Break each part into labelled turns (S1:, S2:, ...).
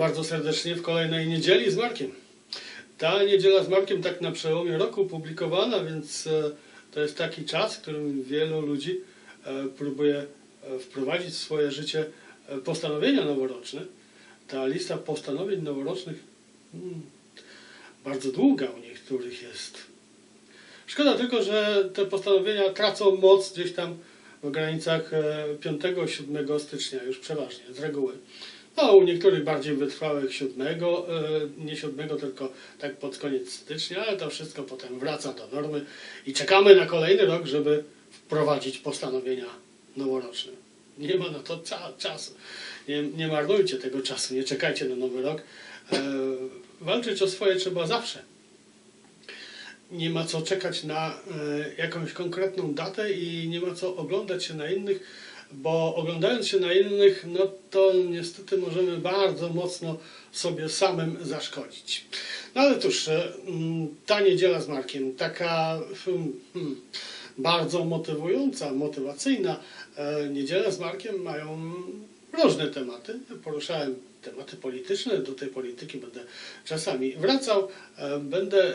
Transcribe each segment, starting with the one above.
S1: Bardzo serdecznie w kolejnej niedzieli z Markiem. Ta niedziela z Markiem tak na przełomie roku publikowana, więc e, to jest taki czas, w którym wielu ludzi e, próbuje e, wprowadzić w swoje życie postanowienia noworoczne. Ta lista postanowień noworocznych hmm, bardzo długa u niektórych jest. Szkoda tylko, że te postanowienia tracą moc gdzieś tam w granicach 5-7 stycznia już przeważnie, z reguły. No, u niektórych bardziej wytrwałych 7, e, nie 7, tylko tak pod koniec stycznia, ale to wszystko potem wraca do normy i czekamy na kolejny rok, żeby wprowadzić postanowienia noworoczne. Nie ma na to czasu. Nie, nie marnujcie tego czasu, nie czekajcie na nowy rok. E, walczyć o swoje trzeba zawsze nie ma co czekać na e, jakąś konkretną datę i nie ma co oglądać się na innych, bo oglądając się na innych, no to niestety możemy bardzo mocno sobie samym zaszkodzić. No ale cóż, e, mm, ta niedziela z Markiem, taka hmm, hmm, bardzo motywująca, motywacyjna e, niedziela z Markiem mają różne tematy. Poruszałem tematy polityczne, do tej polityki będę czasami wracał. E, Będę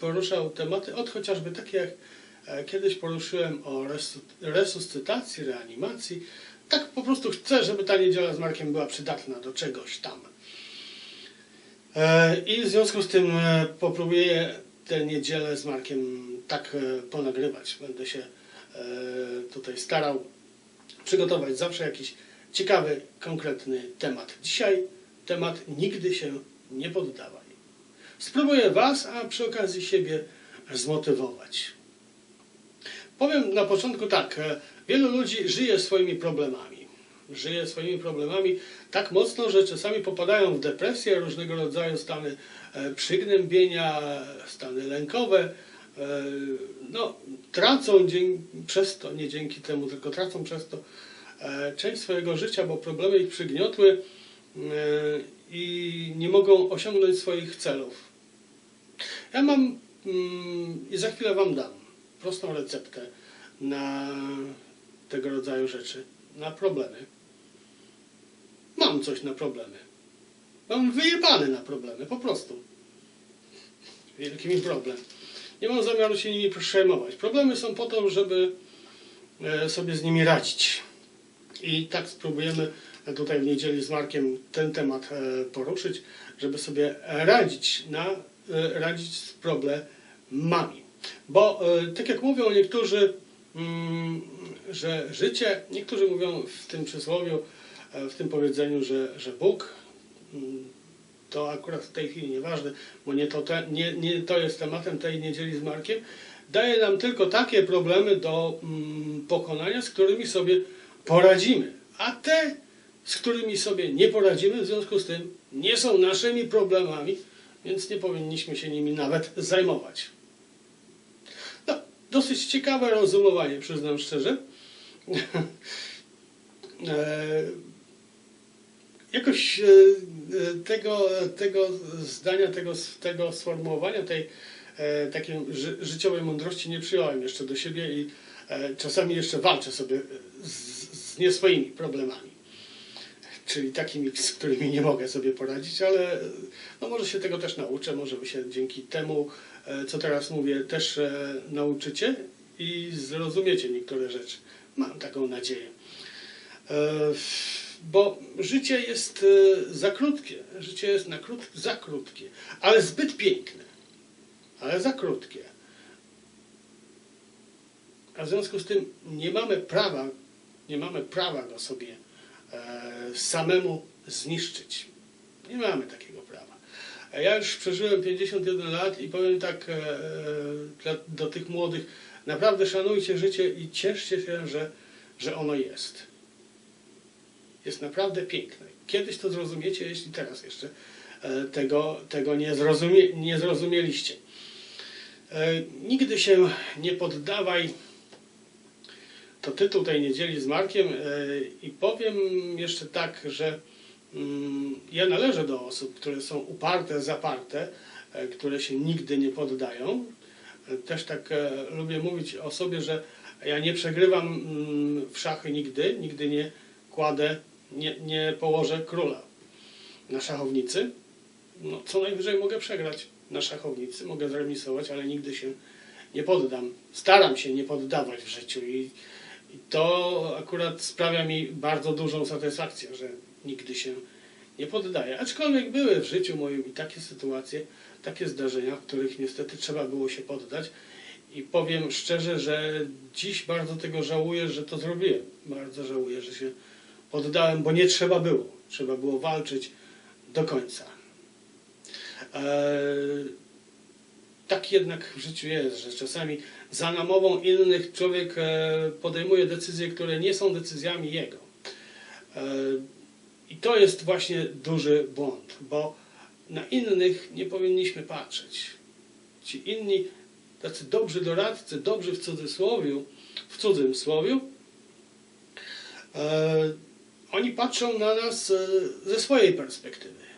S1: poruszał tematy od chociażby takie jak kiedyś poruszyłem o resu- resuscytacji, reanimacji. Tak po prostu chcę, żeby ta niedziela z Markiem była przydatna do czegoś tam. E, I w związku z tym e, popróbuję tę niedzielę z Markiem tak e, ponagrywać. Będę się e, tutaj starał przygotować zawsze jakiś ciekawy, konkretny temat. Dzisiaj temat nigdy się nie poddawaj. Spróbuję Was, a przy okazji siebie zmotywować. Powiem na początku tak. e, Wielu ludzi żyje swoimi problemami. Żyje swoimi problemami tak mocno, że czasami popadają w depresję, różnego rodzaju stany e, przygnębienia, stany lękowe. E, No, tracą przez to, nie dzięki temu, tylko tracą przez to część swojego życia, bo problemy ich przygniotły i nie mogą osiągnąć swoich celów. Ja mam mm, i za chwilę Wam dam prostą receptę na tego rodzaju rzeczy, na problemy. Mam coś na problemy. Mam wyjebane na problemy, po prostu. Wielki mi problem. Nie mam zamiaru się nimi przejmować. Problemy są po to, żeby e, sobie z nimi radzić. I tak spróbujemy tutaj w niedzieli z Markiem ten temat e, poruszyć, żeby sobie radzić, na, e, radzić z problemami. Bo e, tak jak mówią niektórzy, mm, że życie, niektórzy mówią w tym przysłowiu, e, w tym powiedzeniu, że, że Bóg, mm, to akurat w tej chwili nieważne, bo nie to, te, nie, nie to jest tematem tej niedzieli z Markiem, daje nam tylko takie problemy do mm, pokonania, z którymi sobie poradzimy. A te, z którymi sobie nie poradzimy, w związku z tym nie są naszymi problemami, więc nie powinniśmy się nimi nawet zajmować. Dosyć ciekawe rozumowanie, przyznam szczerze. E, Jakoś e, e, tego, tego zdania, tego, tego sformułowania, tej e, takiej ży, życiowej mądrości nie przyjąłem jeszcze do siebie i czasami jeszcze walczę sobie z, z nie swoimi problemami. Czyli takimi, z którymi nie mogę sobie poradzić, ale no może się tego też nauczę, może wy się dzięki temu, e, co teraz mówię, też e, nauczycie i zrozumiecie niektóre rzeczy. Mam taką nadzieję. E, Bo życie jest za krótkie. Życie jest na krót, za krótkie, ale zbyt piękne. Ale za krótkie. A w związku z tym nie mamy prawa, nie mamy prawa go sobie samemu zniszczyć. Nie mamy takiego prawa. Ja już przeżyłem 51 lat i powiem tak e, e, do tych młodych, naprawdę szanujcie życie i cieszcie się, że, że ono jest jest naprawdę piękne. Kiedyś to zrozumiecie, jeśli teraz jeszcze e, tego, tego nie, zrozumie, nie zrozumieliście. E, Nigdy się nie poddawaj. To tytuł tej niedzieli z Markiem e, i powiem jeszcze tak, że mm, ja należę do osób, które są uparte, zaparte, e, które się nigdy nie poddają. E, Też tak lubię mówić o sobie, że ja nie przegrywam mm, w szachy nigdy, nigdy nie kładę nie, nie położę króla na szachownicy, no co najwyżej mogę przegrać na szachownicy, mogę zremisować, ale nigdy się nie poddam. Staram się nie poddawać w życiu i, i to akurat sprawia mi bardzo dużą satysfakcję, że nigdy się nie poddaję. Aczkolwiek były w życiu moim i takie sytuacje, takie zdarzenia, w których niestety trzeba było się poddać. I powiem szczerze, że dziś bardzo tego żałuję, że to zrobiłem. Bardzo żałuję, że się poddałem, bo nie trzeba było. Trzeba było walczyć do końca. Eee, tak jednak w życiu jest, że czasami za namową innych człowiek e, podejmuje decyzje, które nie są decyzjami jego. E, I to jest właśnie duży błąd, bo na innych nie powinniśmy patrzeć. Ci inni, tacy dobrzy doradcy, dobrzy w cudzysłowiu, w cudzym słowiu, e, oni patrzą na nas ze swojej perspektywy.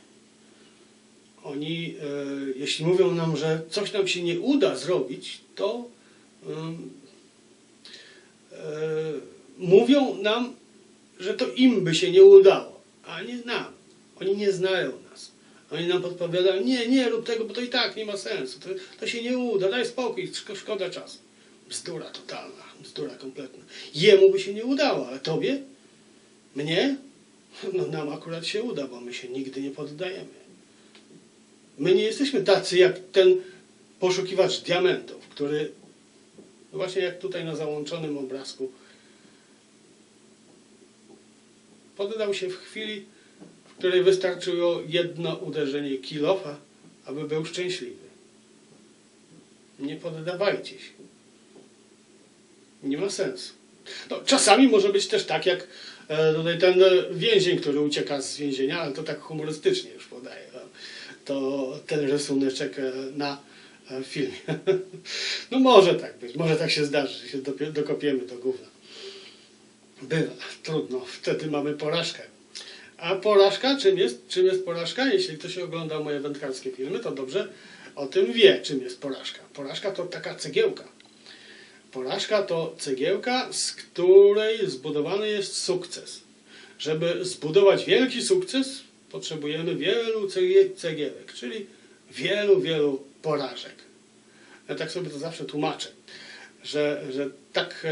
S1: Oni, e, jeśli mówią nam, że coś nam się nie uda zrobić, to em, e, mówią nam, że to im by się nie udało, a nie nam. Oni nie znają nas. Oni nam podpowiadają, nie, nie rób tego, bo to i tak nie ma sensu. To, to się nie uda, daj spokój, szko- szkoda czasu. Bzdura totalna, bzdura kompletna. Jemu by się nie udało, ale tobie? Mnie? No nam akurat się uda, bo my się nigdy nie poddajemy. My nie jesteśmy tacy jak ten poszukiwacz diamentów, który no właśnie jak tutaj na załączonym obrazku poddał się w chwili, w której wystarczyło jedno uderzenie kilofa, aby był szczęśliwy. Nie poddawajcie się. Nie ma sensu. No, czasami może być też tak, jak e, tutaj ten e, więzień, który ucieka z więzienia, ale to tak humorystycznie już podaję. To ten rysuneczek e, na e, filmie. No może tak być, może tak się zdarzy, że się dokopiemy do gówna. Bywa, trudno, wtedy mamy porażkę. A porażka, czym jest, czym jest porażka? Jeśli ktoś ogląda moje wędkarskie filmy, to dobrze o tym wie, czym jest porażka. Porażka to taka cegiełka. Porażka to cegiełka, z której zbudowany jest sukces. Żeby zbudować wielki sukces, potrzebujemy wielu cegie- cegiełek, czyli wielu, wielu porażek. Ja tak sobie to zawsze tłumaczę, że, że tak e,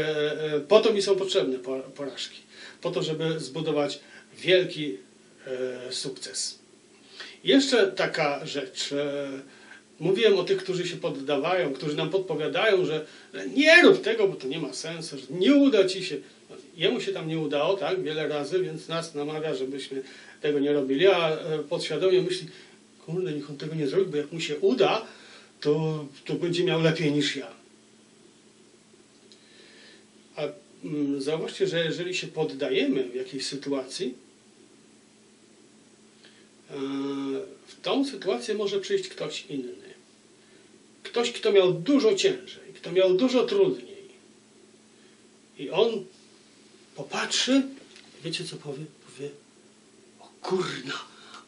S1: e, po to mi są potrzebne po- porażki. Po to, żeby zbudować wielki e, sukces. Jeszcze taka rzecz. Mówiłem o tych, którzy się poddawają, którzy nam podpowiadają, że nie rób tego, bo to nie ma sensu, że nie uda ci się. Jemu się tam nie udało, tak, wiele razy, więc nas namawia, żebyśmy tego nie robili, a e, podświadomie myśli, kurde, niech on tego nie zrobi, bo jak mu się uda, to, to będzie miał lepiej niż ja. A mm, zauważcie, że jeżeli się poddajemy w jakiejś sytuacji, e, w tą sytuację może przyjść ktoś inny. Ktoś, kto miał dużo ciężej, kto miał dużo trudniej. I on popatrzy, wiecie co powie? Powie, o kurna,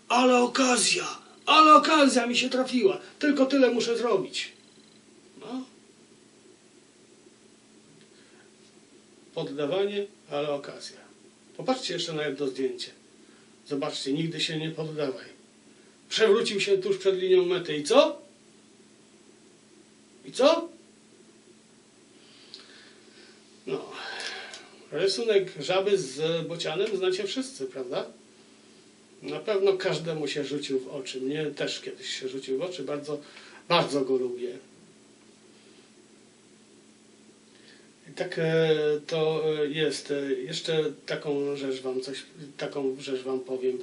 S1: ale okazja, ale okazja mi się trafiła, tylko tyle muszę zrobić. No. Poddawanie, ale okazja. Popatrzcie jeszcze na jedno zdjęcie. Zobaczcie, nigdy się nie poddawaj. Przewrócił się tuż przed linią mety i co? I co? No. Rysunek żaby z bocianem znacie wszyscy, prawda? Na pewno każdemu się rzucił w oczy. Mnie też kiedyś się rzucił w oczy. Bardzo, bardzo go lubię. I tak e, to e, jest. E, Jeszcze taką rzecz wam coś, taką rzecz wam powiem.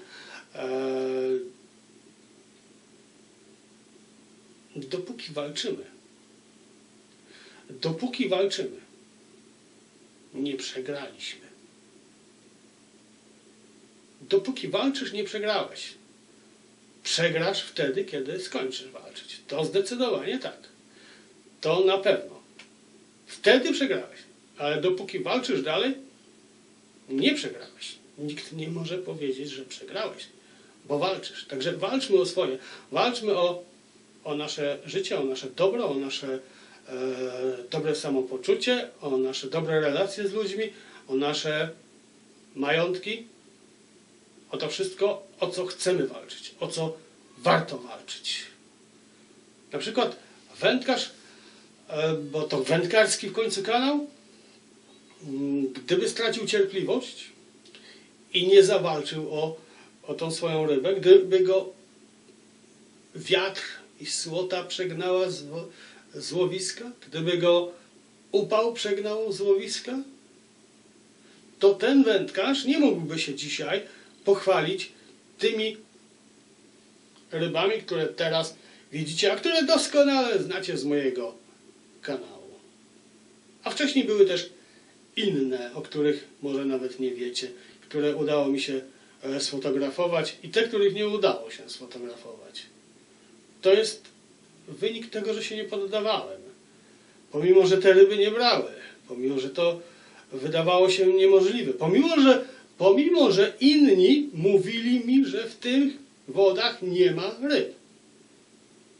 S1: Dopóki walczymy, dopóki walczymy, nie przegraliśmy. Dopóki walczysz, nie przegrałeś. Przegrasz wtedy, kiedy skończysz walczyć. To zdecydowanie tak. To na pewno. Wtedy przegrałeś. Ale dopóki walczysz dalej, nie przegrałeś. Nikt nie może powiedzieć, że przegrałeś, bo walczysz. Także walczmy o swoje. Walczmy o, o nasze życie, o nasze dobro, o nasze dobre samopoczucie, o nasze dobre relacje z ludźmi, o nasze majątki, o to wszystko, o co chcemy walczyć, o co warto walczyć. Na przykład wędkarz, e, bo to wędkarski w końcu kanał, mm, gdyby stracił cierpliwość i nie zawalczył o, o tą swoją rybę, gdyby go wiatr i słota przegnała z, wo- z łowiska, gdyby go upał przegnał z łowiska, to ten wędkarz nie mógłby się dzisiaj pochwalić tymi rybami, które teraz widzicie, a które doskonale znacie z mojego kanału. A wcześniej były też inne, o których może nawet nie wiecie, które udało mi się e, sfotografować i te, których nie udało się sfotografować. To jest wynik tego, że się nie poddawałem. Pomimo, że te ryby nie brały, pomimo, że to wydawało się niemożliwe, pomimo, że, pomimo, że inni mówili mi, że w tych wodach nie ma ryb.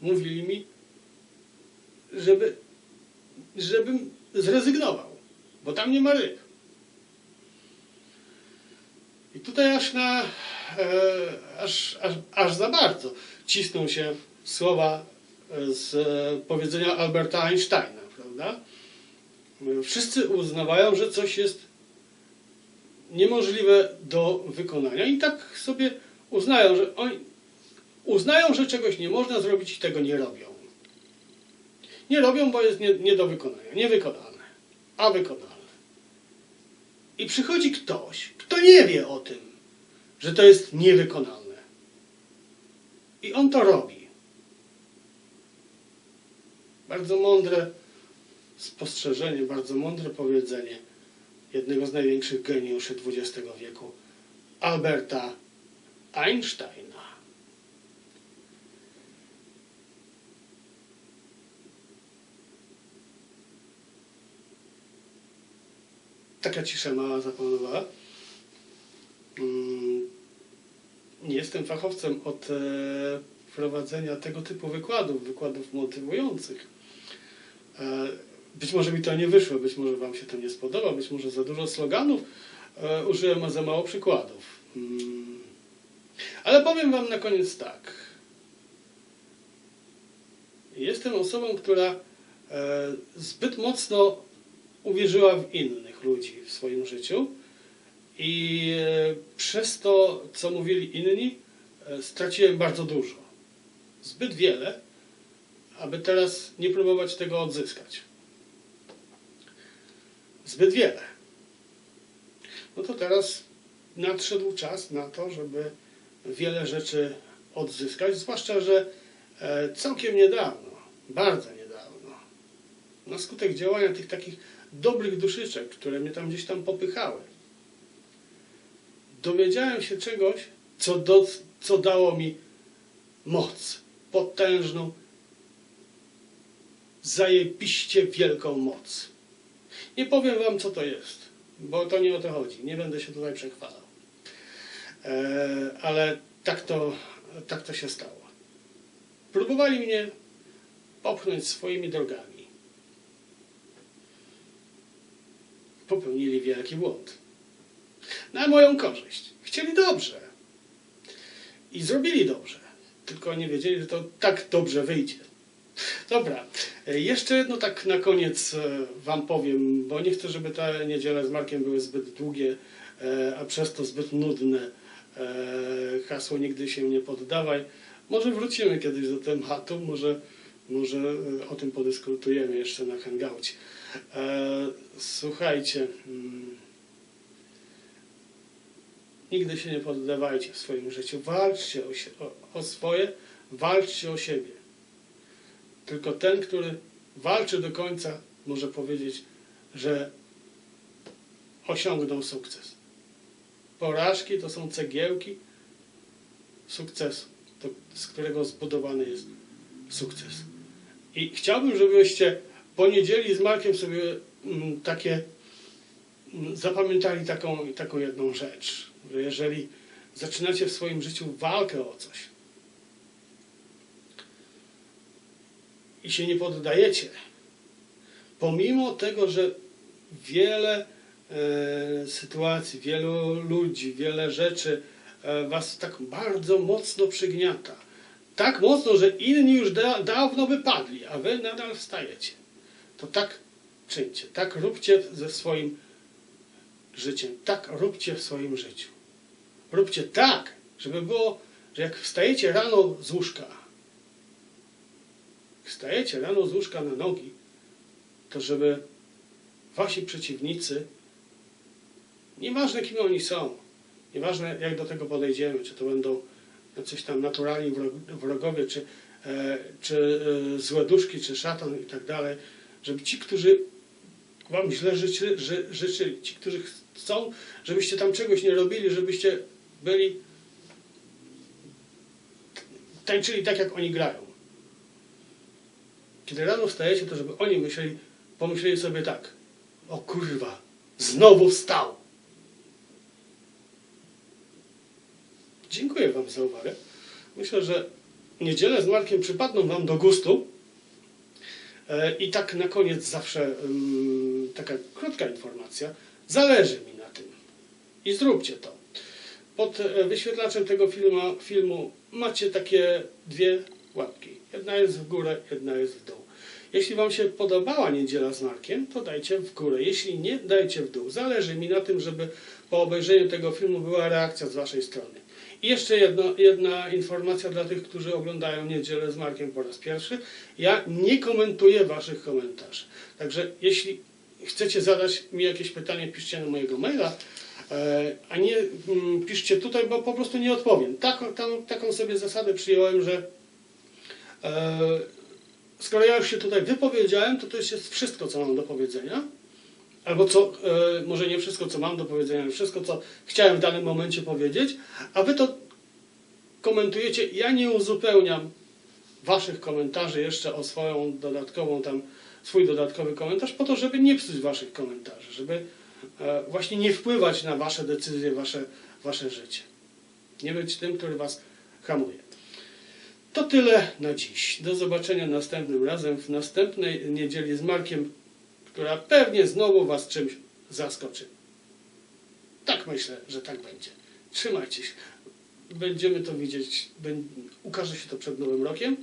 S1: Mówili mi, żeby, żebym zrezygnował, bo tam nie ma ryb. I tutaj aż na, e, aż, aż, aż za bardzo cisną się słowa z e, powiedzenia Alberta Einsteina, prawda? Wszyscy uznawają, że coś jest niemożliwe do wykonania i tak sobie uznają, że oni uznają, że czegoś nie można zrobić i tego nie robią. Nie robią, bo jest nie, nie do wykonania, niewykonane, a wykonalne. I przychodzi ktoś, kto nie wie o tym, że to jest niewykonalne. I on to robi. Bardzo mądre spostrzeżenie, bardzo mądre powiedzenie jednego z największych geniuszy XX wieku, Alberta Einsteina. Taka cisza mała zapanowała. Mm, Nie jestem fachowcem od e, prowadzenia tego typu wykładów, wykładów motywujących. E, Być może mi to nie wyszło, być może Wam się to nie spodoba, być może za dużo sloganów e, użyłem, a za mało przykładów. Mm. Ale powiem Wam na koniec tak. Jestem osobą, która e, zbyt mocno uwierzyła w innych ludzi w swoim życiu i przez to, co mówili inni, straciłem bardzo dużo. Zbyt wiele, aby teraz nie próbować tego odzyskać. Zbyt wiele. No to teraz nadszedł czas na to, żeby wiele rzeczy odzyskać, zwłaszcza, że e, całkiem niedawno, bardzo niedawno, na skutek działania tych takich dobrych duszyczek, które mnie tam gdzieś tam popychały, dowiedziałem się czegoś, co, do, co dało mi moc, potężną, zajebiście wielką moc. Nie powiem wam, co to jest, bo to nie o to chodzi. Nie będę się tutaj przechwalał. E, ale tak to, tak to się stało. Próbowali mnie popchnąć swoimi drogami. Popełnili wielki błąd. Na moją korzyść. Chcieli dobrze. I zrobili dobrze. Tylko nie wiedzieli, że to tak dobrze wyjdzie. Dobra, e, jeszcze jedno tak na koniec e, Wam powiem, bo nie chcę, żeby te niedziele z Markiem były zbyt długie, e, a przez to zbyt nudne. Hasło nigdy się nie poddawaj. Może wrócimy kiedyś do tematu, może, może o tym podyskutujemy jeszcze na hangoucie. Słuchajcie, mm, nigdy się nie poddawajcie w swoim życiu. Walczcie o, o swoje, walczcie o siebie. Tylko ten, który walczy do końca, może powiedzieć, że osiągnął sukces. Porażki to są cegiełki sukcesu, to, z którego zbudowany jest sukces. I chciałbym, żebyście po niedzieli z Markiem sobie mm, takie mm, zapamiętali taką, taką jedną rzecz, że jeżeli zaczynacie w swoim życiu walkę o coś i się nie poddajecie, pomimo tego, że wiele e, sytuacji, wielu ludzi, wiele rzeczy e, was tak bardzo mocno przygniata. Tak mocno, że inni już da, dawno wypadli, a wy nadal wstajecie. To tak czyńcie, tak róbcie ze swoim życiem, tak róbcie w swoim życiu. Róbcie tak, żeby było, że jak wstajecie rano z łóżka, wstajecie rano z łóżka na nogi, to żeby wasi przeciwnicy, nieważne kim oni są, nieważne jak do tego podejdziemy, czy to będą coś tam naturalni wrog- wrogowie, czy, e, czy e, złe duszki, czy szatan i tak dalej, żeby ci, którzy wam źle życzy, ży, życzyli, ci, którzy chcą, żebyście tam czegoś nie robili, żebyście byli tańczyli tak, jak oni grają. Kiedy rano wstajecie, to żeby oni myśleli, pomyśleli sobie tak, o kurwa, znowu wstał. Dziękuję Wam za uwagę. Myślę, że niedzielę z Markiem przypadną Wam do gustu. E, I tak na koniec zawsze ym, taka krótka informacja. Zależy mi na tym. I zróbcie to. Pod e, wyświetlaczem tego filmu, filmu macie takie dwie łapki. Jedna jest w górę, jedna jest w dół. Jeśli Wam się podobała niedziela z Markiem, to dajcie w górę. Jeśli nie, dajcie w dół. Zależy mi na tym, żeby po obejrzeniu tego filmu była reakcja z Waszej strony. I jeszcze jedno, jedna informacja dla tych, którzy oglądają niedzielę z Markiem po raz pierwszy. Ja nie komentuję Waszych komentarzy. Także jeśli chcecie zadać mi jakieś pytanie, piszcie na mojego maila, e, a nie mm, piszcie tutaj, bo po prostu nie odpowiem. Taką, tam, taką sobie zasadę przyjąłem, że e, skoro ja już się tutaj wypowiedziałem, to to już jest wszystko, co mam do powiedzenia. Albo co, e, może nie wszystko, co mam do powiedzenia, ale wszystko, co chciałem w danym momencie powiedzieć, a wy to komentujecie. Ja nie uzupełniam waszych komentarzy jeszcze o swoją dodatkową tam, swój dodatkowy komentarz, po to, żeby nie psuć waszych komentarzy, żeby e, właśnie nie wpływać na wasze decyzje, wasze, wasze życie. Nie być tym, który was hamuje. To tyle na dziś. Do zobaczenia następnym razem w następnej niedzieli z Markiem, która pewnie znowu Was czymś zaskoczy. Tak myślę, że tak będzie. Trzymajcie się. Będziemy to widzieć, ukaże się to przed Nowym Rokiem.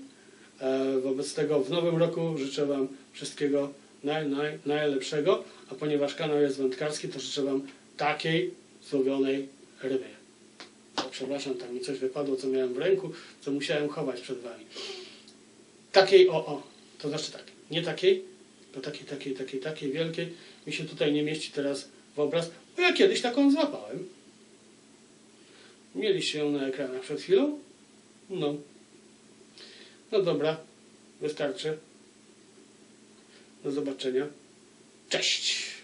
S1: E, wobec tego w Nowym Roku życzę Wam wszystkiego naj, naj, najlepszego, a ponieważ kanał jest wędkarski, to życzę Wam takiej złowionej ryby. Przepraszam, tam mi coś wypadło, co miałem w ręku, co musiałem chować przed Wami. Takiej, o, o, to znaczy tak, nie takiej, to takiej, takiej, takiej, takiej wielkiej, mi się tutaj nie mieści teraz w obraz, bo ja kiedyś taką złapałem. Mieliście ją na ekranach przed chwilą? No. No dobra, wystarczy. Do zobaczenia. Cześć!